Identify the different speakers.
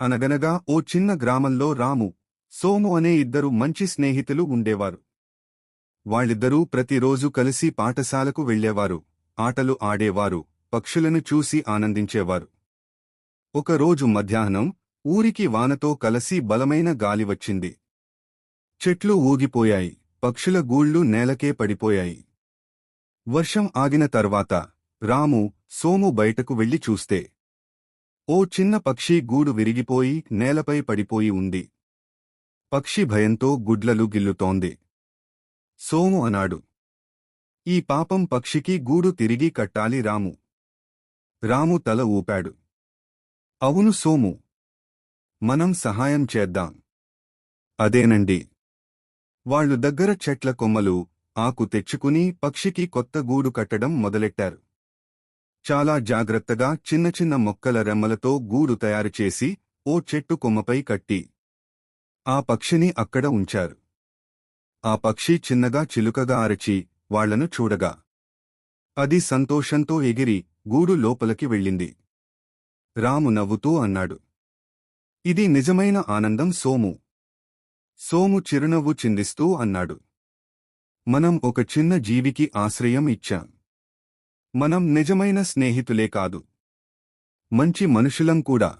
Speaker 1: అనగనగా ఓ చిన్న గ్రామంలో రాము సోము అనే ఇద్దరు మంచి స్నేహితులు ఉండేవారు. వాళ్ళిద్దరూ ప్రతిరోజు కలిసి పాఠశాలకు వెళ్ళేవారు ఆటలు ఆడేవారు పక్షులను చూసి ఆనందించేవారు. ఒకరోజు మధ్యాహ్నం ఊరికి వానతో కలసి బలమైన గాలి వచ్చింది. చెట్లు ఊగిపోయాయి పక్షుల గూళ్ళు నేలకే పడిపోయాయి. వర్షం ఆగిన తర్వాత రాము సోము బయటకు వెళ్ళి చూస్తే ఓ చిన్న పక్షి గూడు విరిగిపోయి నేలపై పడిపోయి ఉంది. పక్షి భయంతో గుడ్లలు గిల్లుతోంది. సోము అన్నాడు. ఈ పాపం పక్షికి గూడు తిరిగి కట్టాలి రాము. రాము తల ఊపాడు. అవును సోము. మనం సహాయం చేద్దాం. అదేనండి. వాళ్ళు దగ్గర చెట్ల కొమ్మలు ఆకు తెచ్చుకుని పక్షికి కొత్త గూడు కట్టడం మొదలెట్టారు. చాలా జాగ్రత్తగా చిన్న చిన్న మొక్కల రెమ్మలతో గూడు తయారుచేసి ఓ చెట్టు కొమ్మపై కట్టి ఆ పక్షిని అక్కడ ఉంచారు. ఆ పక్షి చిన్నగా చిలుకగా అరచి వాళ్ళను చూడగా అది సంతోషంతో ఎగిరి గూడు లోపలికి వెళ్ళింది. రాము నవ్వుతూ అన్నాడు ఇది నిజమైన ఆనందం సోము. సోము చిరునవ్వు చిందిస్తూ అన్నాడు. మనం ఒక చిన్న జీవికి ఆశ్రయం ఇచ్చాం. మనం నిజమైన స్నేహితులే కాదు. మంచి మనుషులం కూడా.